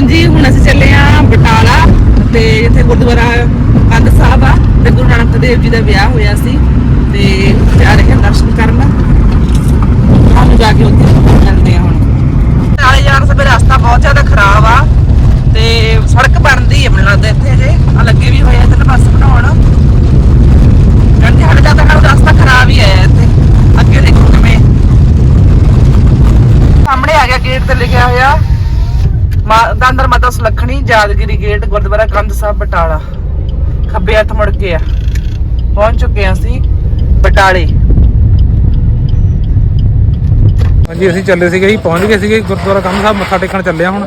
ਹਾਂਜੀ, ਹੁਣ ਅਸੀਂ ਚੱਲੇ ਆ ਬਟਾਲਾ ਤੇ ਇੱਥੇ ਗੁਰਦੁਆਰਾ ਕੰਧ ਸਾਹਿਬ ਆ ਤੇ ਗੁਰੂ ਨਾਨਕ ਦੇਵ ਜੀ ਦਾ ਵਿਆਹ ਹੋਇਆ ਸੀ ਤੇ ਜਾ ਰਹੇ ਹਾਂ ਦਰਸ਼ਨ ਕਰਨ। ਸਾਨੂੰ ਜਾ ਕੇ ਉੱਥੇ ਮਿਲਦੇ ਆ ਹੁਣ। ਨਾਲੇ ਜਾਣ ਸਭੇ ਰਸਤਾ ਬਹੁਤ ਜ਼ਿਆਦਾ ਖਰਾਬ ਆ ਤੇ ਸੜਕ ਬਣਦੀ ਹੈ ਮੈਨੂੰ ਲੱਗਦਾ ਇੱਥੇ ਜੇ ਆ ਲੱਗੇ ਵੀ ਹੋਏ ਆ ਇੱਧਰ ਬਣਾਉਣ। ਕਹਿੰਦੇ ਸਾਡੇ ਜ਼ਿਆਦਾ ਨਾਲ ਰਸਤਾ ਖਰਾਬ ਹੀ ਆਇਆ ਇੱਥੇ। ਅੱਗੇ ਦੇਖੋ ਕਿਵੇਂ। ਸਾਹਮਣੇ ਆ ਗਿਆ ਗੇਟ ਤੇ ਲਿਖਿਆ ਹੋਇਆ। ਦਾਦਰ ਮਾਤਾ ਸੁਲੱਖਣੀ ਯਾਦਗਿਰੀ ਗੇਟ ਗੁਰਦੁਆਰਾ ਕੰਧ ਸਾਹਿਬ ਬਟਾਲਾ। ਖੱਬੇ ਹੱਥ ਮੁੜ ਕੇ ਆ। ਪਹੁੰਚ ਚੁੱਕੇ ਹਾਂ ਅਸੀਂ ਬਟਾਲੇ। ਹਾਂਜੀ ਅਸੀਂ ਚੱਲੇ ਸੀਗੇ ਜੀ ਪਹੁੰਚ ਗਏ ਸੀਗੇ ਗੁਰਦੁਆਰਾ ਕੰਧ ਸਾਹਿਬ ਮੱਥਾ ਟੇਕਣ ਚੱਲੇ ਆ ਹੁਣ।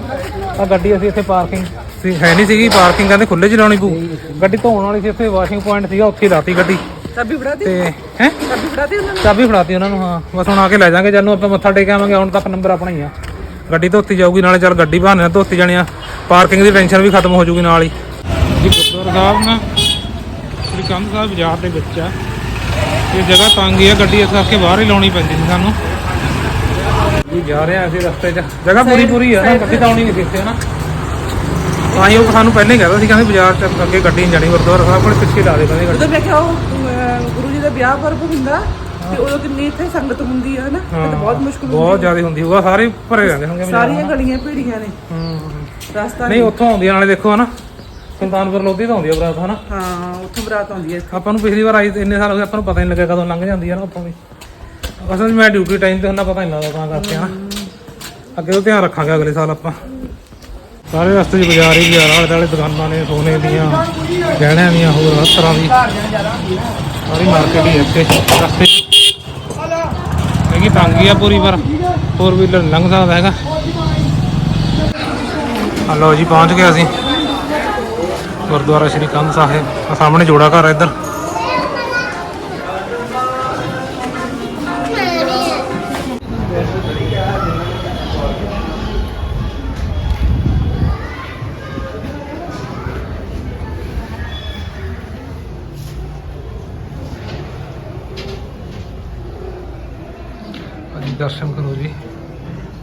ਆ ਗੱਡੀ ਅਸੀਂ ਇੱਥੇ ਪਾਰਕਿੰਗ। ਸੀ ਹੈ ਨਹੀਂ ਸੀਗੀ ਪਾਰਕਿੰਗ ਕਹਿੰਦੇ ਖੁੱਲੇ ਚ ਲਾਉਣੀ ਪਊ। ਗੱਡੀ ਧੋਣ ਵਾਲੀ ਸੀ ਇੱਥੇ ਵਾਸ਼ਿੰਗ ਪੁਆਇੰਟ ਸੀਗਾ ਉੱਥੇ ਲਾਤੀ ਗੱਡੀ। ਚਾਬੀ ਫੜਾ ਦੇ। ਤੇ ਹੈ? ਚਾਬੀ ਉਹਨਾਂ ਨੂੰ। ਚਾਬੀ ਫੜਾਤੀ ਉਹਨਾਂ ਨੂੰ ਹਾਂ। ਬਸ ਹੁਣ ਆ ਕੇ ਲੈ ਜਾਾਂਗੇ ਜਦ ਨੂੰ ਆਪਾਂ ਮੱਥਾ ਟੇਕ ਆਵਾਂਗੇ ਹੁਣ ਤੱਕ ਨੰਬਰ ਆਪਣਾ ਹੀ ਆ। ਗੱਡੀ ਧੋਤੀ ਜਾਊਗੀ ਨਾਲੇ ਚੱਲ ਗੱਡੀ ਬਹਾਨੇ ਨਾਲ ਧੋਤੀ ਜਾਣੀ ਆ। ਪਾਰਕਿੰਗ ਦੀ ਟੈਨਸ਼ਨ ਵੀ ਖਤਮ ਹੋ ਜਾਊਗੀ ਨਾਲ ਹੀ। ਜੀ ਗੁਰਦੁਆਰਾ ਸਾਹਿਬ ਨਾ ਸ੍ਰੀ ਕੰਧ ਸਾਹਿਬ ਬਾਜ਼ਾਰ ਦੇ ਵਿੱਚ ਆ। ਇਹ ਜਗ੍ਹਾ ਤੰਗ ਹੀ ਆ ਗੱਡੀ ਇਸ ਕਰਕੇ ਬਾਹਰ ਹੀ ਲਾਉਣੀ ਪੈਂਦੀ ਸੀ ਸਾਨੂੰ। ਜੀ ਜਾ ਰਹੇ ਆ ਅਸੀਂ ਰਸਤੇ 'ਚ। ਜਗ੍ਹਾ ਪੂਰੀ ਪੂਰੀ ਆ ਨਾ ਗੱਡੀ ਤਾਂ ਆਉਣੀ ਨਹੀਂ ਇੱਥੇ ਹਨਾ? ਤਾਂ ਹੀ ਉਹ ਸਾਨੂੰ ਪਹਿਲਾਂ ਹੀ ਕਹਿੰਦਾ ਸੀ ਕਹਿੰਦੇ ਬਾਜ਼ਾਰ 'ਚ ਅੱਗੇ ਗੱਡੀ ਨਹੀਂ ਜਾਣੀ ਗੁਰਦੁਆਰਾ ਸਾਹਿਬ ਕੋਲ ਪਿੱਛੇ ਲਾ ਦੇ ਕਹਿੰਦੇ ਗੱਡੀ। ਮੈਂ ਕਿਹਾ ਉਹ ਗੁਰੂ ਜੀ ਦਾ ਵਿਆਹ ਪਰਬ ਹੁੰਦਾ ਤੇ ਉਦੋਂ ਕਿੰਨੀ ਇੱਥੇ ਸੰਗਤ ਹੁੰਦੀ ਹੈ ਨਾ ਇਹ ਤਾਂ ਬਹੁਤ ਮੁਸ਼ਕਲ ਬਹੁਤ ਹੁੰਦੀ ਜ਼ਿਆਦਾ ਹੁੰਦੀ ਹੋਊਗਾ ਸਾਰੇ ਭਰੇ ਰਹਿੰਦੇ ਹੋਣਗੇ ਹੈ। ਬਾਜ਼ਾਰ ਸਾਰੀਆਂ ਗਲੀਆਂ ਭੀੜੀਆਂ ਨੇ। ਹੂੰ ਰਸਤਾ ਨਹੀਂ ਉੱਥੋਂ ਆਉਂਦੀ ਆ ਨਾਲੇ ਦੇਖੋ ਹਨਾ ਸੁਲਤਾਨਪੁਰ ਲੋਧੀ ਤੋਂ ਆਉਂਦੀ ਆ ਬਰਾਤ ਹਨਾ। ਹਾਂ ਉੱਥੋਂ ਬਰਾਤ ਆਉਂਦੀ ਹੈ ਆਪਾਂ ਨੂੰ ਪਿਛਲੀ ਵਾਰ ਆਈ ਇੰਨੇ ਸਾਲ ਹੋ ਗਏ ਆਪਾਂ ਨੂੰ ਪਤਾ ਹੀ ਨਹੀਂ ਲੱਗਿਆ ਕਦੋਂ ਲੰਘ ਜਾਂਦੀ ਆ ਨਾ ਉੱਥੋਂ ਦੀ ਅਸਲ 'ਚ ਮੈਂ ਡਿਊਟੀ ਟਾਈਮ ਤੇ ਹੁੰਦਾ ਪਤਾ ਨਹੀਂ ਲੱਗਦਾ ਤਾਂ ਕਰਕੇ ਹਨਾ। ਅੱਗੇ ਤੋਂ ਧਿਆਨ ਰੱਖਾਂਗੇ ਅਗਲੇ ਸਾਲ ਆਪਾਂ। ਸਾਰੇ ਰਸਤੇ 'ਚ ਬਾਜ਼ਾਰ ਹੀ ਬਾਜ਼ਾਰ ਆਲੇ ਦੁਆਲੇ ਦੁਕਾਨਾਂ ਨੇ ਸੋਨੇ ਦੀਆਂ ਗਹਿਣਿਆਂ ਦੀਆਂ ਹੋਰ ਹਰ ਤਰ੍ਹਾਂ ਦੀ। ਸਾਰੀ ਮਾਰਕੀਟ ਹੀ ਇੱਥੇ ਰਸਤੇ ਹੈਗੀ ਤੰਗੀ ਆ ਪੂਰੀ ਪਰ ਫੋਰ ਵੀਲਰ ਲੰਘ ਸਕਦਾ ਹੈਗਾ। ਹਲੋ ਜੀ, ਪਹੁੰਚ ਗਏ ਅਸੀਂ। ਗੁਰਦੁਆਰਾ ਸ਼੍ਰੀ ਕੰਧ ਸਾਹਿਬ। ਸਾਹਮਣੇ ਜੋੜਾ ਘਰ ਆ ਇੱਧਰ।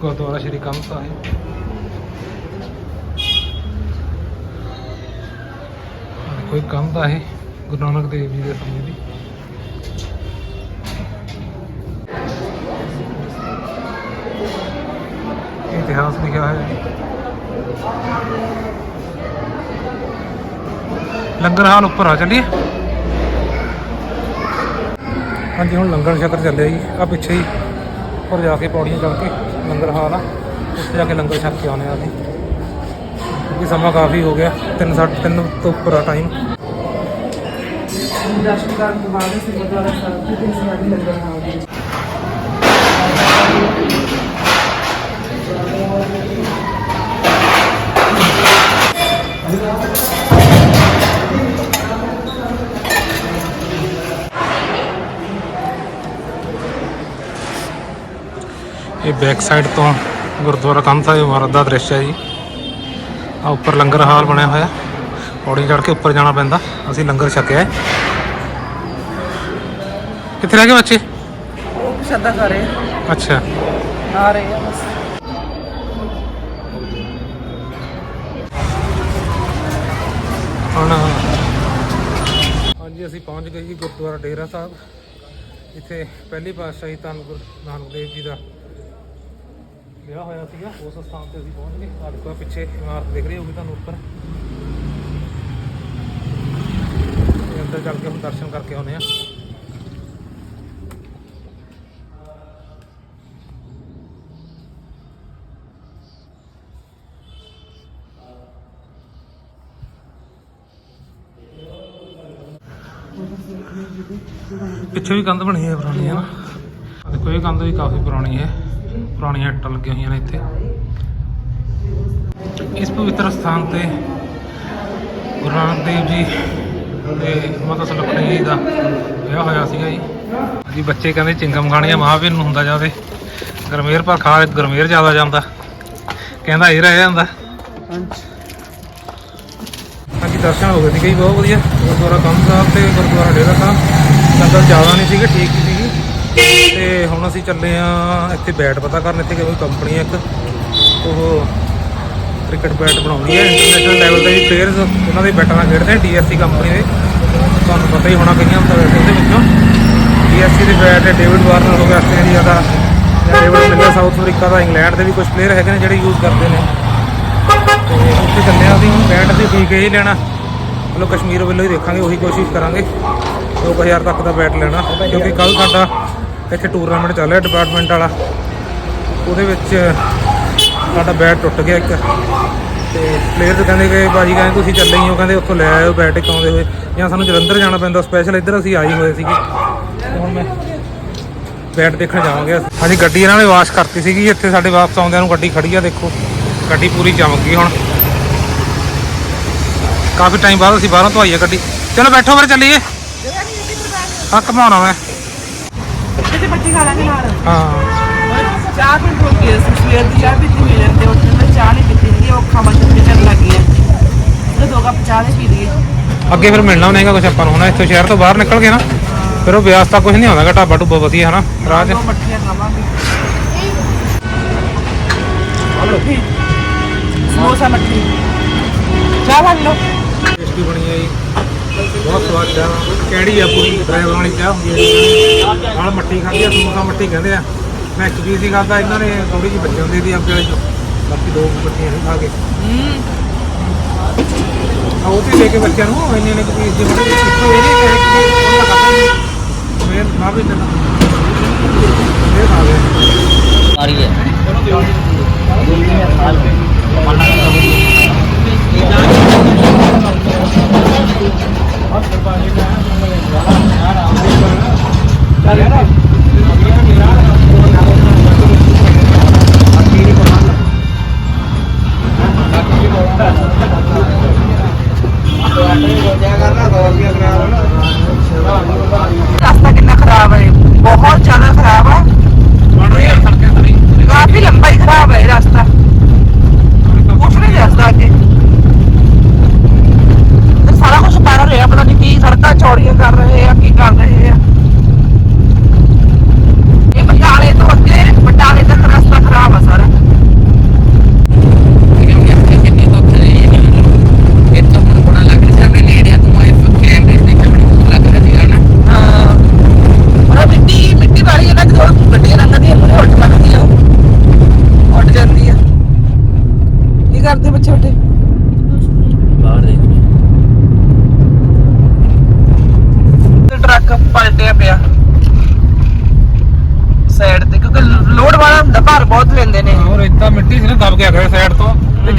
ਗੁਰਦੁਆਰਾ ਸ਼੍ਰੀ ਕੰਧ ਸਾਹਿਬ। ਕੋਈ ਕੰਧ ਆ ਇਹ ਗੁਰੂ ਨਾਨਕ ਦੇਵ ਜੀ ਦੇ ਸਮੇਂ ਦੀ। ਇਤਿਹਾਸ ਲਿਖਿਆ ਹੋਇਆ ਹੈ ਲੰਗਰ ਹਾਲ ਉੱਪਰ ਆ, ਚੱਲੀਏ। ਹਾਂਜੀ, ਹੁਣ ਲੰਗਰ ਛਕਰ ਚੱਲਿਆ ਜੀ। ਆ ਪਿੱਛੇ ਹੀ ਉੱਪਰ ਜਾ ਕੇ ਪੌੜੀਆਂ ਚੜ੍ਹ ਕੇ। ਲੰਗਰ ਹਾਲ ਆ ਉੱਥੇ ਜਾ ਕੇ ਲੰਗਰ ਛੱਕ ਕੇ ਆਉਣੇ ਆ ਅਸੀਂ। ਕਿਉਂਕਿ ਸਮਾਂ ਕਾਫੀ ਹੋ ਗਿਆ 3 3 ਤੋਂ ਉੱਪਰ ਆ ਟਾਈਮ ਦਰਸ਼ਨ ਕਰਨ ਤੋਂ ਬਾਅਦ ਅਸੀਂ ਗੁਰਦੁਆਰਾ ਸਾਹਿਬ ਦੀ ਤਿੰਨ ਲੰਗਰ ਖਾਵਾਂਗੇ। ਇਹ ਬੈਕ ਸਾਈਡ ਤੋਂ ਗੁਰਦੁਆਰਾ ਕੰਧ ਸਾਹਿਬ ਇਮਾਰਤ ਦਾ ਦ੍ਰਿਸ਼ ਹੈ ਜੀ। ਆ ਉੱਪਰ ਲੰਗਰ ਹਾਲ ਬਣਿਆ ਹੋਇਆ। ਪੌੜੀ ਚੜ੍ਹ ਕੇ ਉੱਪਰ ਜਾਣਾ ਪੈਂਦਾ। ਅਸੀਂ ਲੰਗਰ ਛਕਿਆ। ਕਿੱਥੇ ਰਹਿ ਗਏ ਬੱਚੇ? ਉਹ ਪ੍ਰਸ਼ਾਦਾ ਖਾ ਰਹੇ ਆ। ਅੱਛਾ। ਆ ਰਹੇ ਆ ਬਸ। ਹੁਣ ਹਾਂਜੀ ਅਸੀਂ ਪਹੁੰਚ ਗਏ ਜੀ ਗੁਰਦੁਆਰਾ ਡੇਰਾ ਸਾਹਿਬ। ਇੱਥੇ ਪਹਿਲੀ ਪਾਤਸ਼ਾਹੀ ਧੰਨ ਗੁਰੂ ਨਾਨਕ ਦੇਵ ਜੀ ਦਾ ਵਿਆਹ ਹੋਇਆ ਸੀਗਾ, ਉਸ ਸਥਾਨ ਤੇ ਅਸੀਂ ਪਹੁੰਚ ਗਏ। ਆਹ ਦੇਖੋ ਪਿੱਛੇ ਇਮਾਰਤ ਦਿਖ ਰਹੀ ਹੋਊਗੀ ਤੁਹਾਨੂੰ ਉੱਪਰ। ਤੇ ਅੰਦਰ ਚੱਲ ਕੇ ਹੁਣ ਦਰਸ਼ਨ ਕਰਕੇ ਆਉਨੇ ਆ ਪਿੱਛੇ ਵੀ ਕੰਧ ਬਣੀ ਹੈ ਪੁਰਾਣੀ, ਹੈ ਨਾ? ਕੋਈ ਕੰਧ ਵੀ ਕਾਫੀ ਪੁਰਾਣੀ ਹੈ। ਪੁਰਾਣੀਆਂ ਇੱਟਾਂ ਲੱਗੀਆਂ ਹੋਈਆਂ ਨੇ ਇੱਥੇ। ਇਸ ਪਵਿੱਤਰ ਸਥਾਨ ਤੇ ਗੁਰੂ ਨਾਨਕ ਦੇਵ ਜੀ ਤੇ ਮਾਤਾ ਸੁਲੱਖਣੀ ਜੀ ਦਾ ਵਿਆਹ ਹੋਇਆ ਸੀਗਾ ਜੀ। ਜੀ ਬੱਚੇ ਕਹਿੰਦੇ ਚਿੰਗਮ ਖਾਣੀ ਆ ਮਹਾਵੀਰ ਨੂੰ ਹੁੰਦਾ ਜਾਵੇ। ਗਰਮੇਰ ਪਰ ਖਾ ਗਰਮੇਰ ਜ਼ਿਆਦਾ ਜਾਂਦਾ। ਕਹਿੰਦਾ ਇਹ ਰਹਿ ਜਾਂਦਾ। ਹਾਂਜੀ, ਦਰਸ਼ਨ ਹੋ ਗਏ ਸੀਗੇ ਜੀ ਬਹੁਤ ਵਧੀਆ। ਗੁਰਦੁਆਰਾ ਕੰਮ ਸਾਹਿਬ ਤੇ ਗੁਰਦੁਆਰਾ ਡੇਰਾ ਸਾਹਿਬ। ਸੰਗਤ ਜ਼ਿਆਦਾ ਨਹੀਂ ਸੀਗੇ, ਠੀਕ ਤੇ ਹੁਣ ਅਸੀਂ ਚੱਲੇ ਆ ਇੱਥੇ ਬੈਟ ਪਤਾ ਕਰਨ, ਇੱਥੇ ਕੋਈ ਕੰਪਨੀ ਹੈ ਇੱਕ, ਉਹ ਕ੍ਰਿਕਟ ਬੈਟ ਬਣਾਉਂਦੀ ਹੈ ਇੰਟਰਨੈਸ਼ਨਲ ਲੈਵਲ ਤੇ ਵੀ ਪਲੇਅਰਸ ਉਹਨਾਂ ਦੇ ਬੈਟਾਂ ਨਾਲ ਖੇਡਦੇ ਆ ਡੀਐਸਸੀ ਕੰਪਨੀ ਦੇ। ਤੁਹਾਨੂੰ ਪਤਾ ਹੀ ਹੋਣਾ ਕਈਆਂ ਹੁੰਦਾ ਤਾਂ ਵੈਸੇ ਉਹਦੇ ਵਿੱਚੋਂ। ਡੀਐਸਸੀ ਦੇ ਬੈਟ ਡੇਵਿਡ ਵਾਰਨਰ ਹੋ ਗਿਆ ਆਸਟ੍ਰੇਲੀਆ ਦਾ, ਜਾਂ ਡੇਵਿਡ ਮਿਲਰ ਸਾਊਥ ਅਫਰੀਕਾ ਦਾ ਇੰਗਲੈਂਡ ਦੇ ਵੀ ਕੁਝ ਪਲੇਅਰ ਹੈਗੇ ਨੇ ਜਿਹੜੇ ਯੂਜ਼ ਕਰਦੇ ਨੇ। ਤੇ ਉੱਥੇ ਚੱਲੇ ਆ ਅਸੀਂ ਹੁਣ ਬੈਟ ਅਸੀਂ ਠੀਕ ਹੀ ਲੈਣਾ। ਮਤਲਬ ਕਸ਼ਮੀਰ ਵੱਲੋਂ ਹੀ ਦੇਖਾਂਗੇ, ਉਹੀ ਕੋਸ਼ਿਸ਼ ਕਰਾਂਗੇ। 2000 ਤੱਕ ਦਾ ਬੈਟ ਲੈਣਾ, ਕਿਉਂਕਿ ਕੱਲ ਸਾਡਾ ਇੱਥੇ ਟੂਰਨਾਮੈਂਟ ਚੱਲ ਰਿਹਾ ਡਿਪਾਰਟਮੈਂਟ ਵਾਲਾ। ਉਹਦੇ ਵਿੱਚ ਸਾਡਾ ਬੈਟ ਟੁੱਟ ਗਿਆ ਇੱਕ। ਤੇ ਪਲੇਅਰ ਕਹਿੰਦੇ ਕਿ ਬਾਜੀ ਕਹਿੰਦੇ ਤੁਸੀਂ ਚੱਲੇ ਹੀ ਹੋ ਕਹਿੰਦੇ ਉੱਥੋਂ ਲੈ ਆਇਓ ਬੈਟ ਇੱਕ ਆਉਂਦੇ ਹੋਏ। ਜਾਂ ਸਾਨੂੰ ਜਲੰਧਰ ਜਾਣਾ ਪੈਂਦਾ ਸਪੈਸ਼ਲ ਇੱਧਰ ਅਸੀਂ ਆਏ ਹੋਏ ਸੀਗੇ। ਤੇ ਹੁਣ ਮੈਂ ਬੈਟ ਦੇਖਣ ਜਾਵਾਂਗੇ ਹਾਂਜੀ ਗੱਡੀ ਇਹਨਾਂ ਨੇ ਵਾਸ਼ ਕਰਤੀ ਸੀਗੀ। ਇੱਥੇ ਸਾਡੇ ਵਾਪਸ ਆਉਂਦਿਆਂ ਨੂੰ ਗੱਡੀ ਖੜੀ ਆ ਦੇਖੋ। ਗੱਡੀ ਪੂਰੀ ਚਮਕ ਗਈ ਹੁਣ। ਕਾਫੀ ਟਾਈਮ ਬਾਅਦ ਅਸੀਂ ਬਾਹਰੋਂ ਤੋਂ ਆਈ ਆ ਗੱਡੀ। ਚਲੋ ਬੈਠੋ ਫਿਰ ਚੱਲੀਏ। ਹਾਂ ਘਮਾਉਣਾ ਮੈਂ। ਕਿਤੇ ਬੱਚੇ ਖਾ ਲਾਂਗੇ ਨਾਲ। ਹਾਂ। ਚਾਹ ਵੀ ਹੋ ਗਈ ਸੀ ਸਵੇਰ ਦੀ ਚਾਹ ਪੀਤੀ ਹੋਈ ਜਾਂਦੇ ਉੱਠ ਮੈਂ ਚਾਹ ਨਹੀਂ ਪੀਤੀ ਸੀ ਉਹ ਖਾਵਾ ਚੁੱਕੇ ਚੱਲ ਲੱਗੀ ਹੈ ਉਹ ਦੋ ਕੱਪ ਚਾਹ ਦੇ ਪੀ ਲਈਏ। ਅੱਗੇ ਫਿਰ ਮਿਲਣਾ ਨਹੀਂਗਾ ਕੁਝ ਆਪਾਂ ਨੂੰ ਹੁਣ ਇੱਥੋਂ ਸ਼ਹਿਰ ਤੋਂ ਬਾਹਰ ਨਿਕਲ ਗਏ ਨਾ ਫਿਰ ਉਹ ਵਿਆਸ ਤਾਂ ਕੁਝ ਨਹੀਂ ਆਉਂਦਾਗਾ ਢਾਬਾ ਢੁੱਬਾ ਵਧੀਆ ਹਨਾ ਰਾਹ 'ਚ। ਦੋ ਮੱਠੀਆਂ ਖਾਵਾਂਗੇ। ਸਮੋਸਾ ਮੱਠੀ। ਚਾਹ ਬਣ ਲਓ। ਟੇਸਟੀ ਬਣੀ ਹੈ ਜੀ। ਬਹੁਤ ਸਵਾਦ ਚਾਹ ਕਿਹੜੀ ਆ ਪੂਰੀ? ਡਰਾਈਵਰ ਵਾਲੀ ਚਾਹ ਹੁੰਦੀ ਹੈ ਨਾਲ ਮੱਠੀ ਖਾਂਦੀ ਆ ਸਮੋਸਾ ਮੱਠੀ ਕਹਿੰਦੇ ਆ। ਮੈਂ ਇੱਕ ਪੀਸ ਹੀ ਖਾਦਾ ਇਹਨਾਂ ਨੇ ਥੋੜੀ ਜਿਹੀ ਬੱਚੇ ਹੁੰਦੇ ਦੀ ਆਪਣੇ ਵਿੱਚ ਬਾਕੀ ਦੋ ਬੱਚੇ ਨਹੀਂ ਖਾ ਕੇ। ਆ ਉਹ ਤੇ ਲੈ ਕੇ ਬੱਚਿਆਂ ਨੂੰ ਇੰਨੇ ਨੇ ਪੀਸ ਦੇ ਬੜੇ ਕਿੱਥੋਂ ਇਹ ਨਹੀਂ ਕਿ ਉਹਨਾਂ ਖਾਦਾ ਨਹੀਂ। ਮੈਂ ਖਾ ਵੀ ਦਿੰਦਾ ਇਹ ਖਾ ਗਏ ਆ ਰਹੀ ਹੈ। Thank you. ਰਾਸਤਾ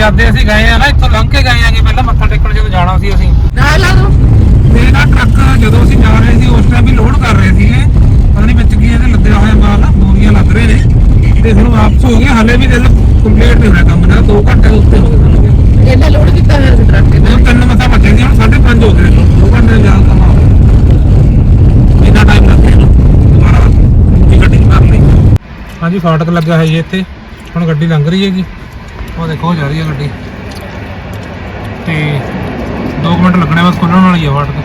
ਜਦ ਅਸੀਂ ਗਏ ਆ ਨਾ ਇੱਥੋਂ ਲੰਘ ਕੇ ਗਏ ਆਗੇ ਪਹਿਲਾਂ ਮੱਥਾ ਟੇਕਣ ਜਦੋਂ ਜਾਣਾ ਸੀ ਅਸੀਂ। ਨਾ ਲਾ ਦੋ। ਤੇ ਨਾ ਟਰੱਕ ਜਦੋਂ ਅਸੀਂ ਜਾ ਰਹੇ ਸੀ ਉਸ ਟਾਈਮ ਵੀ ਲੋਡ ਕਰ ਰਹੇ ਸੀਗੇ। ਪਤਾ ਨਹੀਂ ਵਿੱਚ ਕੀ ਇਹਦੇ ਲੱਦਿਆ ਹੋਇਆ ਮਾਲ ਬੋਰੀਆਂ ਲੱਦ ਰਹੇ ਨੇ। ਤੇ ਹੁਣ ਵਾਪਸ ਹੋ ਗਿਆ ਹਲੇ ਵੀ ਦਿਲ ਕੰਪਲੀਟ ਨਹੀਂ ਹੋਇਆ ਕੰਮ ਨਾ 2 ਘੰਟੇ ਉੱਤੇ ਹੋ ਗਏ ਇਹਨੇ ਲੋਡ ਕੀਤਾ ਹੋਇਆ ਸੀ ਟਰੱਕ ਉਹ ਤਿੰਨ ਮਸਾ ਬਚੇ ਸੀ ਹੁਣ 5:30 ਹੋ ਗਏ 2 ਘੰਟੇ ਦਾ ਜ਼ਿਆਦਾ ਕੰਮ ਆ ਗਿਆ ਇੰਨਾ ਟਾਈਮ ਲੱਗ ਗਿਆ। ਇਹਨੂੰ ਦੁਬਾਰਾ ਦੂਜੀ ਗੱਡੀ ਲਈ ਹਾਂਜੀ ਫਾਟਕ ਲੱਗਾ ਹੈ ਜੀ ਇੱਥੇ। ਹੁਣ ਗੱਡੀ ਲੰਘ ਰਹੀ ਹੈਗੀ। ਦੇਖੋ ਜਾ ਰਹੀ ਹੈ ਗੱਡੀ। ਤੇ 2 ਮਿੰਟ ਲੱਗਣੇ ਬਸ ਖੁੱਲਣ ਵਾਲੀ ਹੈ ਫਾਟਕ।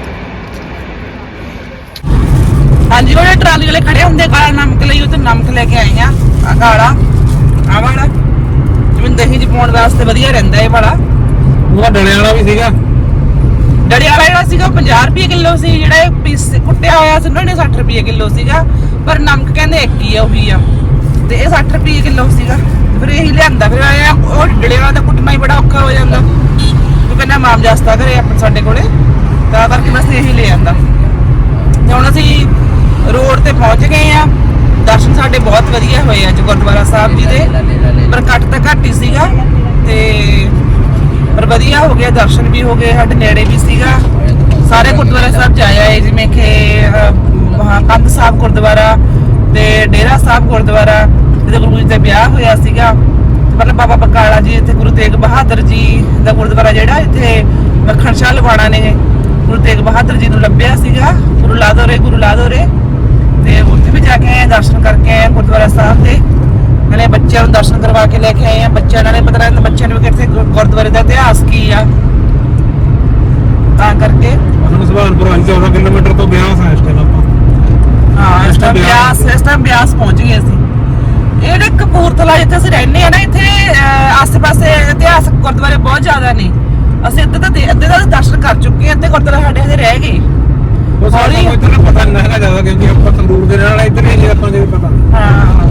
ਹਾਂਜੀ ਉਹ ਜਿਹੜੇ ਟਰਾਲੀ ਵਾਲੇ ਖੜੇ ਹੁੰਦੇ ਕਾਲਾ ਨਮਕ ਲਈ ਉਹ ਤੇ ਨਮਕ ਲੈ ਕੇ ਆਏ ਆ ਆ ਕਾਲਾ। ਆ ਵਾਲਾ। ਜਿਵੇਂ ਦਹੀਂ ਚ ਪਾਉਣ ਵਾਸਤੇ ਵਧੀਆ ਰਹਿੰਦਾ ਇਹ ਵਾਲਾ। ਉਹਦਾ ਡਲੇ ਵਾਲਾ ਵੀ ਸੀਗਾ। ਡੜੀ ਵਾਲਾ ਜਿਹੜਾ ਸੀਗਾ ਉਹ 50 ਰੁਪਏ ਕਿਲੋ ਸੀ ਜਿਹੜਾ ਇਹ ਪੀਸ ਕੁੱਟਿਆ ਹੋਇਆ ਸੀ ਉਹਨਾਂ ਨੇ 60 ਰੁਪਏ ਕਿਲੋ ਸੀਗਾ। ਪਰ ਨਮਕ ਕਹਿੰਦੇ ਇੱਕ ਹੀ ਆ ਉਹੀ ਆ। ਤੇ ਇਹ 60 ਰੁਪਏ ਕਿਲੋ ਸੀਗਾ। ਫਿਰ ਇਹੀ ਲਿਆਂਦਾ ਫਿਰ ਆਇਆ ਉਹ ਡੜੇ ਵਾਲਾ ਕੁੱਟਣਾ ਹੀ ਬੜਾ ਔਖਾ ਹੋ ਜਾਂਦਾ। ਉਹ ਕਹਿੰਦਾ ਮਾਮ ਜਸਤਾ ਘਰੇ ਆਪਣੇ ਸਾਡੇ ਕੋਲੇ। ਤਾਂ ਕਰਕੇ ਬਸ ਇਹੀ ਲੈ ਆਂਦਾ। ਹੁਣ ਅਸੀਂ ਰੋਡ ਤੇ ਪਹੁੰਚ ਗਏ ਆ ਦਰਸ਼ਨ ਸਾਡੇ ਬਹੁਤ ਵਧੀਆ ਹੋਏ ਅੱਜ ਗੁਰਦੁਆਰਾ ਸਾਹਿਬ ਜੀ ਦੇ। ਪਰ ਘੱਟ ਤਾਂ ਘੱਟ ਹੀ ਸੀਗਾ। ਤੇ ਪਰ ਵਧੀਆ ਹੋ ਗਿਆ ਦਰਸ਼ਨ ਵੀ ਹੋ ਗਏ ਸਾਡੇ ਨੇੜੇ ਵੀ ਸੀਗਾ। ਸਾਰੇ ਗੁਰਦੁਆਰਾ ਸਾਹਿਬ ਜਾਇਆ ਹੈ ਜਿਵੇਂ ਕਿ ਅਹ, ਕੰਧ ਸਾਹਿਬ ਗੁਰਦੁਆਰਾ ਤੇ ਡੇਰਾ ਸਾਹਿਬ ਗੁਰਦੁਆਰਾ। ਜਿਹਦੇ ਗੁਰੂ ਜੀ ਦਾ ਵਿਆਹ ਹੋਇਆ ਸੀਗਾ ਮਤਲਬ ਬਾਬਾ ਬਕਾਲਾ ਜੀ ਇੱਥੇ ਗੁਰੂ ਤੇਗ ਬਹਾਦਰ ਜੀ ਦਾ ਗੁਰਦੁਆਰਾ ਜਿਹੜਾ ਇੱਥੇ ਮੱਖਣ ਸ਼ਾਹ ਲਵਾਣਾ ਨੇ ਗੁਰੂ ਤੇਗ ਬਹਾਦਰ ਜੀ ਨੂੰ ਲੱਭਿਆ ਸੀਗਾ ਗੁਰੂ ਲਾਦੋਰੇ ਗੁਰੂ ਲਾਦੋਰੇ ਤੇ ਉੱਥੇ ਵੀ ਜਾ ਕੇ ਆਏ ਦਰਸ਼ਨ ਕਰਕੇ ਆਏ ਗੁਰਦੁਆਰਾ ਸਾਹਿਬ ਦੇ। ਨਾਲੇ ਬੱਚਿਆਂ ਨੂੰ ਦਰਸ਼ਨ ਕਰਵਾ ਕੇ ਲੈ ਕੇ ਆਏ ਆ। ਬੱਚਿਆਂ ਨਾਲੇ ਪਤਾ ਲੱਗਦਾ ਬੱਚਿਆਂ ਨੂੰ ਵੀ ਕਿ ਇੱਥੇ ਗੁਰ- ਗੁਰਦੁਆਰੇ ਦਾ ਇਤਿਹਾਸ ਕੀ ਆ। ਤਾਂ ਕਰਕੇ ਸਵਾਲਪੁਰ ਆਈ 14 ਕਿਲੋਮੀਟਰ ਤੋਂ ਬਿਆਸ ਆ ਇਸ ਟਾਈਮ ਆਪਾਂ। ਹਾਂ ਇਸ ਟਾਈਮ ਬਿਆਸ ਇਸ ਟਾਈਮ ਬਿਆਸ ਪਹੁੰਚ ਗਏ ਸੀ ਜਿਹੜੇ ਕਪੂਰਥਲਾ ਜਿੱਥੇ ਅਸੀਂ ਰਹਿੰਦੇ ਆ ਨਾ ਇੱਥੇ ਆਸੇ-ਪਾਸੇ ਇਤਿਹਾਸਕ ਗੁਰਦੁਆਰੇ ਬਹੁਤ ਜ਼ਿਆਦਾ ਨੇ। ਅਸੀਂ ਅੱਧੇ ਤਾਂ ਦੇ- ਅੱਧੇ ਦਾ ਦਰਸ਼ਨ ਕਰ ਚੁੱਕੇ ਹਾਂ ਅੱਧੇ ਗੁਰਦੁਆਰੇ ਸਾਡੇ ਹਜੇ ਰਹਿ ਗਏ। ਉਹ ਸਾਰੀ ਹੌਲੀ- ਇੱਧਰ ਪਤਾ ਨਹੀਂ ਹੈਗਾ ਜ਼ਿਆਦਾ ਕਿਉਂਕਿ ਆਪਾਂ ਸੰਗਰੂਰ ਦੇ ਨਾਲ ਇੱਧਰ ਹੀ ਜੀ ਆਪਾਂ ਜੇ ਪਤਾ। ਹਾਂ।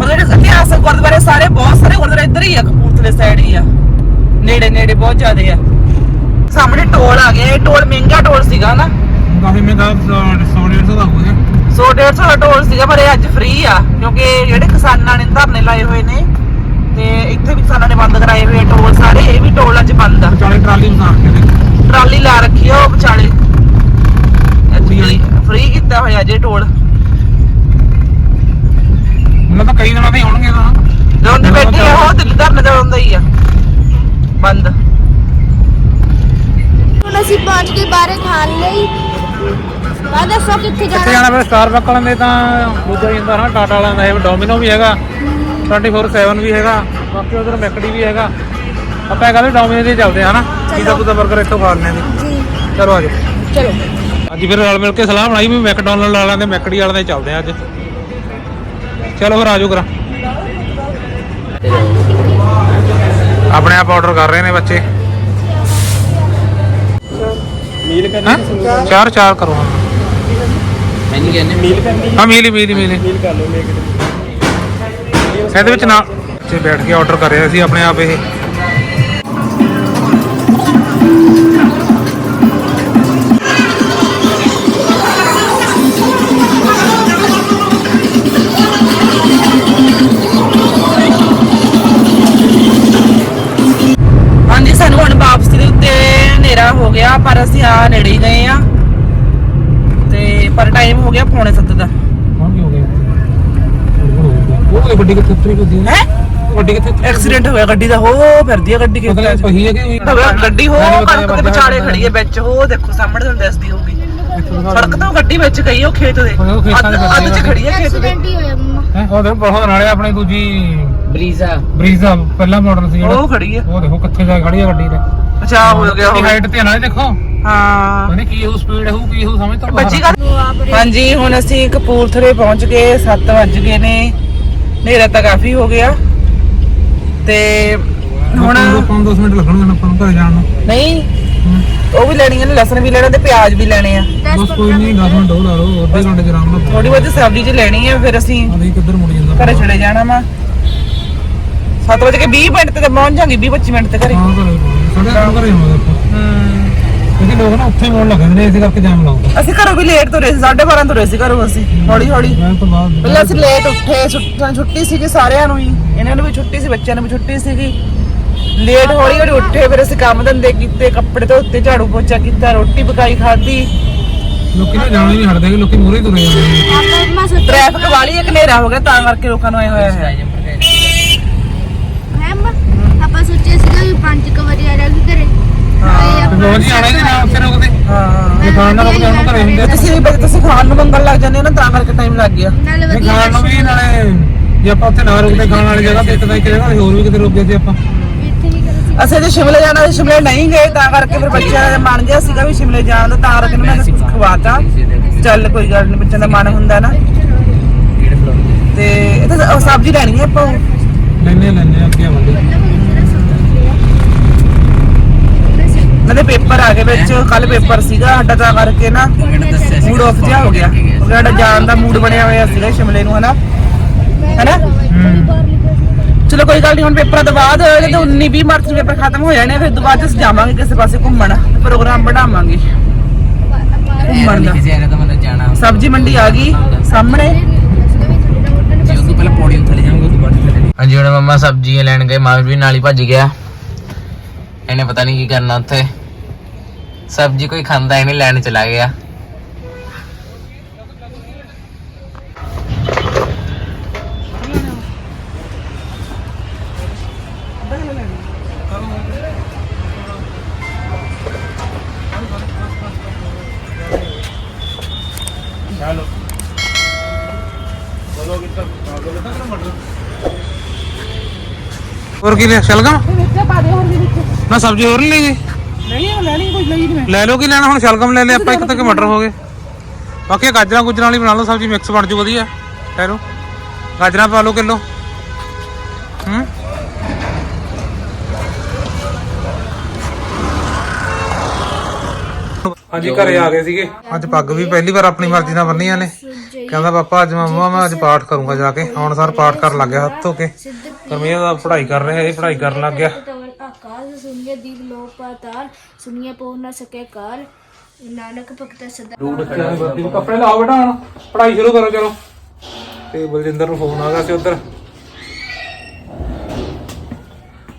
ਪਰ ਜਿਹੜੇ ਇਤਿਹਾਸਕ ਗੁਰਦੁਆਰੇ ਸਾਰੇ ਬਹੁਤ ਸਾਰੇ ਗੁਰਦੁਆਰੇ ਇੱਧਰ ਹੀ ਆ ਕਪੂਰਥਲੇ ਸਾਈਡ ਹੀ ਆ। ਨੇੜੇ ਨੇੜੇ ਬਹੁਤ ਜ਼ਿਆਦੇ ਆ। ਸਾਹਮਣੇ ਟੋਲ ਆ ਗਿਆ ਇਹ ਟੋਲ ਮਹਿੰਗਾ ਟੋਲ ਸੀਗਾ ਨਾ। ਕਾਫੀ ਮਹਿੰਗਾ 100 150 ਦਾ ਹੋ 100 150 ਦਾ ਟੋਲ ਸੀਗਾ ਪਰ ਇਹ ਅੱਜ ਫ੍ਰੀ ਆ ਕਿਉਂਕਿ ਜਿਹੜੇ ਕਿਸਾਨਾਂ ਨੇ ਧਰਨੇ ਲਾਏ ਹੋਏ ਨੇ ਤੇ ਇੱਥੇ ਵੀ ਕਿਸਾਨਾਂ ਨੇ ਬੰਦ ਕਰਾਏ ਹੋਏ ਟੋਲ ਸਾਰੇ ਇਹ ਵੀ ਟੋਲ ਅੱਜ ਬੰਦ ਆ। 40 ਟਰਾਲੀ ਬਸਾਰ ਕੇ ਨੇ ਟਰਾਲੀ ਲਾ ਰੱਖੀ ਆ ਉਹ ਵਿਚਾਲੇ। ਫ੍ਰੀ ਕੀਤਾ ਹੋਇਆ ਜੇ ਟੋਲ ਮੈਨੂੰ ਤਾਂ ਕਈ ਦਿਨਾਂ ਦੇ ਹੋਣਗੇ ਤਾਂ। ਦੋਂਦੇ ਬੈਠੇ ਆ ਉਹ ਦਿੱਲੀ ਧਰਨੇ ਤੇ ਹੁੰਦਾ ਹੀ ਆ। ਬੰਦ। ਹੁਣ ਅਸੀਂ ਪਹੁੰਚ ਗਏ ਬਾਹਰ ਖਾਣ ਲਈ। ਦੱਸੋ ਕਿੱਥੇ ਜਾਣਾ? ਜਾਣਾ ਫਿਰ? ਸਟਾਰਬਕ ਵਾਲਿਆਂ ਦੇ ਤਾਂ ਦੂਜਾ ਹੀ ਹੁੰਦਾ ਟਾਟਾ ਵਾਲਿਆਂ ਦਾ ਇਹ ਡੋਮਿਨੋ ਵੀ ਹੈਗਾ 24/7 ਵੀ ਹੈਗਾ ਬਾਕੀ ਉਧਰ ਮੈਕਡੀ ਵੀ ਹੈਗਾ। ਆਪਾਂ ਇਹ ਕਹਿੰਦੇ ਡੋਮਿਨੋ ਦੇ ਚੱਲਦੇ ਆ ਹਨਾ ਪੀਜ਼ਾ ਪੂਜ਼ਾ 버ਗਰ ਇੱਥੋਂ ਖਾ ਲੈਣੇ ਜੀ। ਚਲੋ ਆਜੋ ਚਲੋ। ਅੱਜ ਫਿਰ ਰਲ ਮਿਲ ਕੇ ਸਲਾਹ ਬਣਾਈ ਵੀ ਮੈਕਡੋਨਲਡ ਵਾਲਿਆਂ ਦੇ ਮੈਕਡੀ ਵਾਲਿਆਂ ਦੇ ਚੱਲਦੇ ਆ ਅੱਜ। ਚਲੋ ਫਿਰ ਆਜੋ ਕਰਾਂ ਆਪਣੇ ਆਪ ਆਰਡਰ ਕਰ ਰਹੇ ਨੇ ਬੱਚੇ। ਮੀਲ ਹੈਂ? ਚਾਰ ਚਾਰ ਕਰੋ। ਹਾਂ ਨਹੀਂ ਕਹਿੰਦੇ ਮੀਲ ਕਰਨੀ ਹਾਂ ਮੀਲੀ ਮੀਲੀ ਮੀਲੀ ਮੀਲ ਕਰ ਲਓ ਮੇਕ ਇਹਦੇ ਵਿੱਚ ਨਾ ਬੱਚੇ ਬੈਠ ਕੇ ਆਰਡਰ ਕਰ ਰਹੇ ਸੀ ਆਪਣੇ ਆਪ ਇਹ। ਹਾਂਜੀ ਸਾਨੂੰ ਹੁਣ ਵਾਪਸੀ ਦੇ ਉੱਤੇ ਹਨੇਰਾ ਹੋ ਗਿਆ ਪਰ ਅਸੀਂ ਆ ਨੇੜੇ ਹੀ ਗਏ ਆ ਤੇ ਪਰ ਟਾਈਮ ਹੋ ਗਿਆ ਪੌਣੇ 7 ਦਾ। ਕੌਣ ਕੀ ਹੋ ਗਿਆ? ਉਹ ਗੱਡੀ ਕਿੱਥੇ ਉਤਰੀ ਕੋਈ ਹੈ? ਗੱਡੀ ਕਿੱਥੇ? ਐਕਸੀਡੈਂਟ ਹੋਇਆ ਗੱਡੀ ਦਾ ਹੋ ਫਿਰਦੀ ਆ ਗੱਡੀ ਕਿੱਥੇ ਪਹੀ ਹੈ ਕਿ ਹੋਇਆ ਗੱਡੀ ਹੋ ਕਣਕ ਦੇ ਵਿਚਾਲੇ। ਖੜੀ ਹੈ ਵਿੱਚ ਉਹ ਦੇਖੋ ਸਾਹਮਣੇ ਤੁਹਾਨੂੰ ਦੱਸਦੀ ਹੋਊਗੀ। ਸੜਕ ਤੋਂ ਗੱਡੀ ਵਿੱਚ ਗਈ ਉਹ ਖੇਤ ਦੇ। ਦੇ ਅੱਧ- ਅੱਧ ਚ ਖੜੀ ਹੈ ਖੇਤ ਦੇ। ਐਕਸੀਡੈਂਟ ਹੀ ਹੋਇਆ ਮੰਮਾ। ਹੈਂ? ਉਹ ਬਹੁਤ ਨਾਲੇ ਆਪਣੀ ਦੂਜੀ। ਬਰੀਜ਼ਾ। ਬਰੀਜ਼ਾ ਪਹਿਲਾ ਮਾਡਲ ਸੀ ਜਿਹੜਾ। ਉਹ ਖੜੀ ਹੈ। ਉਹ ਦੇਖੋ ਕਿੱਥੇ ਜਾ ਕੇ ਖੜੀ ਹੈ ਗੱਡੀ ਤੇ। ਬਚਾਅ ਹੋ ਗਿਆ ਹਾਈਟ ਤੇ ਨਾਲੇ ਦੇਖੋ। ਹਾਂ। ਉਹਨੇ ਕੀ ਉਹ ਸਪੀਡ ਹੋਊ ਕੀ ਹੋਊ ਸਮਝ ਤਾਂ ਬਾਹਰ ਬੱਚੀ ਆ। ਕਰ ਉਹ ਆਪ ਹਾਂਜੀ ਹੁਣ ਅਸੀਂ ਕਪੂਰਥਲੇ ਪਹੁੰਚ ਗਏ 7 ਵੱਜ ਗਏ ਨੇ ਹਨੇਰਾ ਤਾਂ ਕਾਫੀ ਹੋ ਗਿਆ। ਤੇ ਹੁਣ ਆਪਾਂ ਨੂੰ 5-10 ਮਿੰਟ ਲੱਗਣਗੇ ਆਪਾਂ ਨੂੰ ਘਰੇ ਜਾਣ ਨੂੰ। ਨਹੀਂ। ਉਹ ਵੀ ਲੈਣੀਆਂ ਨੇ ਲਸਣ ਵੀ ਲੈਣਾ ਤੇ ਪਿਆਜ਼ ਵੀ ਲੈਣੇ ਆ। ਬਸ ਕੋਈ ਨਹੀਂ 10 ਮਿੰਟ ਲਾ ਲਓ ਅੱਧੇ ਘੰਟੇ ਚ ਆਰਾਮ ਨਾਲ ਥੋੜੀ ਬਹੁਤੀ ਸਬਜ਼ੀ ਚ ਲੈਣੀ ਆ ਫਿਰ ਅਸੀਂ ਦੇਖ ਕਿੱਧਰ ਮੁੜ ਜਾਂਦਾ ਘਰੇ ਚਲੇ ਜਾਣਾ ਵਾ। 7 ਵਜੇ ਕੇ 20 ਮਿੰਟ ਤੇ ਪਹੁੰਚ ਜਾਾਂਗੇ 20 25 ਮਿੰਟ ਤੇ ਘਰੇ। ਹਾਂ ਘਰੇ ਘਰੇ ਆਵਾਂਗੇ ਆਪਾਂ ਹੂੰ ਕਿਉਂਕਿ ਲੋਕ ਨਾ ਉੱਥੇ ਮੋੜ ਲੱਗਦੇ ਨੇ ਇਸੇ ਕਰਕੇ ਜਾਮ ਲਾਉਂਦਾ ਅਸੀਂ ਘਰੋਂ ਵੀ ਲੇਟ ਤੁਰੇ ਸੀ 12:30 ਤੁਰੇ ਸੀ ਘਰੋਂ ਅਸੀਂ ਹੌਲੀ ਹੌਲੀ। ਮੈਂ ਤੋਂ ਬਾਅਦ ਪਹਿਲਾਂ ਅਸੀਂ ਲੇਟ ਉੱਠੇ ਛੁੱਟ- ਸੀਗੀ ਸਾਰਿਆਂ ਨੂੰ ਹੀ। ਇਹਨਾਂ ਨੂੰ ਵੀ ਛੁੱਟੀ ਸੀ ਬੱਚਿਆਂ ਨੂੰ ਵੀ ਛੁੱਟੀ ਸੀਗੀ। ਲੇਟ ਹੌਲੀ ਹੌਲੀ ਉੱਠੇ ਫਿਰ ਅਸੀਂ ਕੰਮ ਧੰਦੇ ਕੀਤੇ ਕੱਪੜੇ ਧੋਤੇ ਝਾੜੂ ਪੋਚਾ ਕੀਤਾ ਰੋਟੀ ਪਕਾਈ ਖਾਧੀ। ਲੋਕੀ ਨਾ ਜਾਣਾ ਹੀ ਨਹੀਂ ਹਟਦੇ ਕਿ ਲੋਕੀ ਮੂਹਰੇ ਹੀ ਤੁਰੇ ਜਾਂਦੇ ਮੈਂ ਸੋਚਿਆ ਟ੍ਰੈਫਿਕ ਵਾਲੀ ਇੱਕ ਹਨੇਰਾ ਹੋ ਗਿਆ ਤਾਂ ਕਰਕੇ ਲੋਕਾਂ ਨੂੰ ਆਏ ਹੋਇਆ ਹੈ। ਮੰਮਾ ਆਪਾਂ ਸੋਚਿਆ ਸੀਗਾ ਵੀ ਪੰਜ ਕੁ ਵਜੇ ਆ ਜਾਵਾਂਗੇ ਘਰੇ। ਤੇ ਤੇ ਰੋਜ਼ ਹੀ ਆਣਾ ਹੀ ਨਹੀਂ ਨਾ ਉੱਥੇ ਰੁਕਦੇ ਹਾਂ ਇਹ ਖਾਣ ਨਾਲ ਰੁਕਦੇ ਉਹਨੂੰ ਘਰੇ ਹੁੰਦੇ ਤੁਸੀਂ ਵੀ ਤੁਸੀਂ ਖਾਣ ਨੂੰ ਮੰਗਣ ਲੱਗ ਜਾਂਦੇ ਹੋ ਨਾ ਤਾਂ ਕਰਕੇ ਟਾਈਮ ਲੱਗ ਗਿਆ। ਨਾਲੇ ਇਹ ਵਧੀਆ ਖਾਣ ਨੂੰ ਵੀ ਨਾਲੇ ਜੇ ਆਪਾਂ ਉੱਥੇ ਨਾ ਰੁਕਦੇ ਖਾਣ ਵਾਲੀ ਜਗ੍ਹਾ ਤੇ ਇੱਕ ਤਾਂ ਇੱਕ ਜਗ੍ਹਾ ਤੇ ਹੋਰ ਵੀ ਕਿਤੇ ਰੁਕ ਗਏ ਸੀ ਆਪਾਂ। ਇੱਥੇ ਨਹੀਂ ਕਰੇ ਸੀ? ਅਸੀਂ ਜੇ ਸ਼ਿਮਲੇ ਜਾਣਾ ਸੀ ਸ਼ਿਮਲੇ ਨਹੀਂ ਗਏ ਤਾਂ ਕਰਕੇ ਫਿਰ ਬੱਚਿਆਂ ਦਾ ਮਨ ਜਿਹਾ ਸੀਗਾ ਵੀ ਸ਼ਿਮਲੇ ਜਾਣ ਦਾ ਤਾਂ ਕਰਕੇ ਮੈਂ ਕੁਝ ਖਵਾਤਾ। ਚੱਲ ਕੋਈ ਗੱਲ ਨਹੀਂ ਬੱਚਿਆਂ ਦਾ ਮਨ ਹੁੰਦਾ ਨਾ। ਤੇ ਇਹ ਤਾਂ ਸਬਜ਼ੀ ਲੈਣੀ ਹੈ ਆਪਾਂ। ਲੈਨੇ ਲੈਨੇ ਅੱਗੇ ਆਵਾਂਗੇ। ਦੇ ਪੇਪਰ ਆ ਗਏ ਵਿੱਚ ਕੱਲ ਪੇਪਰ ਸੀਗਾ ਸਾਡਾ ਤਾਂ ਕਰਕੇ ਨਾ ਮੈਨੂੰ ਦੱਸਿਆ ਸੀ ਮੂਡ ਆਫ ਜਿਹਾ ਹੋ ਗਿਆ। ਕਿਉਂਕਿ ਸਾਡਾ ਜਾਣ ਦਾ ਮੂਡ ਬਣਿਆ ਹੋਇਆ ਸੀਗਾ ਸ਼ਿਮਲੇ ਨੂੰ ਹਨਾ? ਹੈਨਾ? ਚਲੋ ਕੋਈ ਗੱਲ ਨਹੀਂ ਹੁਣ ਪੇਪਰਾਂ ਤੋਂ ਬਾਅਦ ਜਦੋਂ 19 20 ਮਾਰਚ ਨੂੰ ਪੇਪਰ ਖਤਮ ਹੋ ਜਾਣੇ ਫਿਰ ਦੁਬਾਰਾ ਅਸੀਂ ਜਾਵਾਂਗੇ ਕਿਸੇ ਪਾਸੇ ਘੁੰਮਣ। ਪ੍ਰੋਗਰਾਮ ਬਣਾਵਾਂਗੇ। ਘੁੰਮਣ ਦਾ। ਕਿਸੇ ਆਇਆ ਤਾਂ ਮੈਨੂੰ ਜਾਣਾ ਸਬਜ਼ੀ ਮੰਡੀ ਆ ਗਈ ਸਾਹਮਣੇ ਹਾਂਜੀ ਹੁਣ ਮੰਮਾ ਸਬਜ਼ੀਆਂ ਲੈਣ ਗਏ ਮਾਂ ਵੀ ਨਾਲ ਹੀ ਭੱਜ ਗਿਆ। ਇਹਨੇ ਪਤਾ ਨਹੀਂ ਕੀ ਕਰਨਾ ਉੱਥੇ। ਸਬਜ਼ੀ ਕੋਈ ਖਾਂਦਾ ਹੀ ਨਹੀਂ ਲੈਣ ਚਲਾ ਗਿਆ ਹੋਰ ਕੀ ਲੈ ਸ਼ਲਗਮ ਨਾ ਸਬਜ਼ੀ ਹੋਰ ਨਹੀਂ ਲਈ ਨਹੀਂ ਲੈ ਲਓ ਕੀ ਲੈਣਾ ਹੁਣ ਸ਼ਲਗਮ ਲੈ ਲੈ ਆਪਾਂ ਇੱਕ ਤੱਕ ਮਟਰ ਹੋ ਗਏ। ਬਾਕੀ ਗਾਜਰਾਂ ਗੁਜਰਾਂ ਵਾਲੀ ਬਣਾ ਲਓ ਸਬਜ਼ੀ ਮਿਕਸ ਬਣ ਜੂ ਵਧੀਆ। ਲੈ ਲਓ। ਗਾਜਰਾਂ ਪਾ ਲਓ ਕਿਲੋ। ਹੂੰ? ਘਰੇ ਆ ਗਏ ਸੀਗੇ। ਅੱਜ ਪੱਗ ਵੀ ਪਹਿਲੀ ਵਾਰ ਆਪਣੀ ਮਰਜ਼ੀ ਨਾਲ ਬੰਨੀਆਂ ਨੇ। ਕਹਿੰਦਾ ਪਾਪਾ ਅੱਜ ਮੰਮਾ ਮੈਂ ਅੱਜ ਪਾਠ ਕਰੂੰਗਾ ਜਾ ਕੇ। ਹੁਣ ਸਰ ਪਾਠ ਕਰਨ ਲੱਗ ਗਿਆ ਹੱਥ ਧੋ ਕੇ। ਕਮੀਆਂ ਦਾ ਪੜ੍ਹਾਈ ਕਰ ਰਿਹਾ ਇਹ ਪੜ੍ਹਾਈ ਕਰਨ ਲੱਗ ਗਿਆ। ਆਕਾਸ ਸੁਣੀਏ ਦੀਪ ਲੋਕ ਪਾਤਾਲ ਸੁਣੀਏ ਪਉ ਨਾ ਸਕੇ ਕਾਲ। ਨਾਨਕ ਭਗਤ ਸਦਾ ਰੂਟ ਖੜਾ ਵਰਦੀ ਨੂੰ ਕੱਪੜੇ ਲਾਓ ਬੇਟਾ ਹੁਣ ਪੜਾਈ ਸ਼ੁਰੂ ਕਰੋ ਚਲੋ। ਤੇ ਬਲਜਿੰਦਰ ਨੂੰ ਫੋਨ ਆ ਸੀ ਉਧਰ।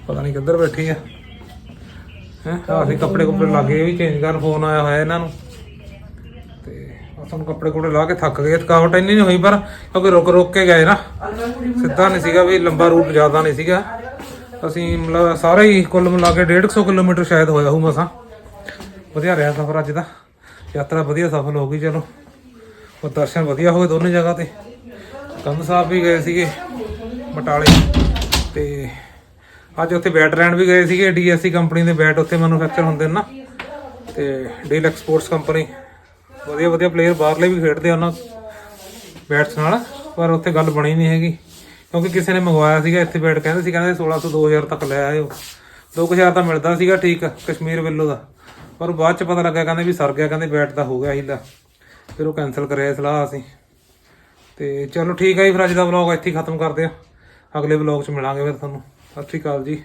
ਪਤਾ ਨਹੀਂ ਕਿੱਧਰ ਬੈਠੀ ਆ। ਹੈ ਅਸੀਂ ਕੱਪੜੇ ਕੁੱਪੜੇ ਲਾਗੇ ਵੀ ਚੇਂਜ ਕਰਨ ਫੋਨ ਆਇਆ ਹੋਇਆ ਇਹਨਾਂ ਨੂੰ। ਤੇ ਅਸਾਂ ਕੱਪੜੇ ਕੁੜੇ ਲਾ ਕੇ ਥੱਕ ਗਏ ਥਕਾਵਟ ਇੰਨੀ ਨਹੀਂ ਹੋਈ ਪਰ ਕਿਉਂਕਿ ਰੁਕ ਰੁਕ ਕੇ ਗਏ ਨਾ। ਸਿੱਧਾ ਨਹੀਂ ਸੀਗਾ ਵੀ ਲੰਬਾ ਰੂਟ ਜ਼ਿਆਦਾ ਨਹੀਂ ਸੀਗਾ। ਅਸੀਂ ਮਤਲਬ ਸਾਰੇ ਹੀ ਕੁੱਲ ਮਿਲਾ ਕੇ 150 ਕਿਲੋਮੀਟਰ ਸ਼ਾਇਦ ਹੋਇਆ ਹੋਊ ਮਸਾਂ। ਵਧੀਆ ਰਿਹਾ ਸਫ਼ਰ ਅੱਜ ਦਾ। ਯਾਤਰਾ ਵਧੀਆ ਸਫਲ ਹੋ ਗਈ, ਚਲੋ। ਉਹ ਦਰਸ਼ਨ ਵਧੀਆ ਹੋ ਗਏ ਦੋਨੇ ਜਗ੍ਹਾ ਤੇ। ਕੰਧ ਸਾਹਿਬ ਵੀ ਗਏ ਸੀਗੇ, ਬਟਾਲੇ। ਤੇ ਅੱਜ ਉੱਥੇ ਬੈਟ ਲੈਣ ਵੀ ਗਏ ਸੀਗੇ, ਡੀਐਸਸੀ ਕੰਪਨੀ ਦੇ ਬੈਟ ਉੱਥੇ ਮੈਨੂਫੈਕਚਰ ਹੁੰਦੇ ਨੇ ਨਾ। ਤੇ ਡੀਲ ਐਕਸਪੋਰਟਸ ਕੰਪਨੀ। ਵਧੀਆ ਵਧੀਆ ਪਲੇਅਰ ਬਾਹਰਲੇ ਵੀ ਖੇਡਦੇ ਆ ਉਹਨਾਂ ਬੈਟਸ ਨਾਲ, ਪਰ ਉੱਥੇ ਗੱਲ ਬਣੀ ਨਹੀਂ ਹੈਗੀ। ਕਿਉਂਕਿ ਕਿਸੇ ਨੇ ਮੰਗਵਾਇਆ ਸੀਗਾ, ਇੱਥੇ ਬੈਟ ਕਹਿੰਦੇ ਸੀ, ਕਹਿੰਦੇ 1600 2000 ਤੱਕ ਲੈ ਆਇਓ। 2000 ਤਾਂ ਮਿਲਦਾ ਸੀਗਾ, ਠੀਕ, ਕਸ਼ਮੀਰ ਵੱਲੋਂ ਦਾ। ਪਰ ਬਾਅਦ ਚ ਪਤਾ ਲੱਗਾ ਕਹਿੰਦੇ ਵੀ ਸਰ ਗਿਆ, ਕਹਿੰਦੇ ਬੈਟ ਤਾਂ ਹੋ ਗਿਆ ਹੀਲਾ ਫਿਰ ਉਹ ਕੈਨਸਲ ਕਰਿਆ ਸਲਾਹ ਅਸੀਂ। ਤੇ ਚਲੋ ਠੀਕ ਆ ਜੀ, ਫਿਰ ਅੱਜ ਦਾ ਵਲੌਗ ਇੱਥੇ ਹੀ ਖਤਮ ਕਰਦੇ ਆ। ਅਗਲੇ ਵਲੌਗ ਚ ਮਿਲਾਂਗੇ ਫਿਰ ਤੁਹਾਨੂੰ। ਸਤਿ ਸ਼੍ਰੀ ਅਕਾਲ ਜੀ।